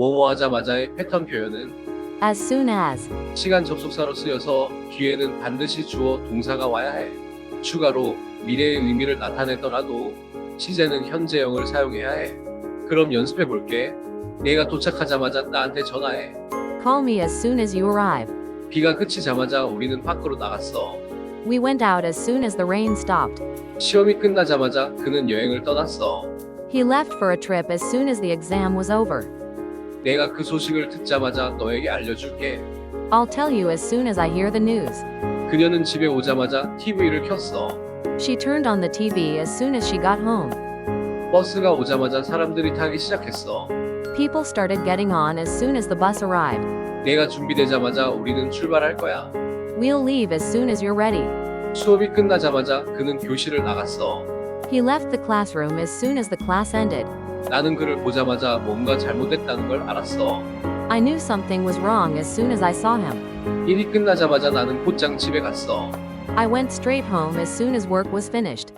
뭐뭐 하자마자의 패턴 표현은 as soon as, 시간 접속사로 쓰여서 뒤에는 반드시 주어 동사가 와야 해. 추가로 미래의 의미를 나타내더라도 시제는 현재형을 사용해야 해. 그럼 연습해 볼게. 내가 도착하자마자 나한테 전화해. call me as soon as you arrive. 비가 그치자마자 우리는 밖으로 나갔어. We went out as soon as the rain stopped. 시험이 끝나자마자 그는 여행을 떠났어. He left for a trip as soon as the exam was over. 내가 그 소식을 듣자마자 너에게 알려줄게. I'll tell you as soon as I hear the news. 그녀는 집에 오자마자 TV를 켰어. She turned on the TV as soon as she got home. 버스가 오자마자 사람들이 타기 시작했어. People started getting on as soon as the bus arrived. 내가 준비되자마자 우리는 출발할 거야. We'll leave as soon as you're ready. 수업이 끝나자마자 그는 교실을 나갔어. He left the classroom as soon as the class ended. 나는 그를 보자마자 뭔가 잘못됐다는 걸 알았어. I knew something was wrong as soon as I saw him. 일이 끝나자마자 나는 곧장 집에 갔어. I went straight home as soon as work was finished.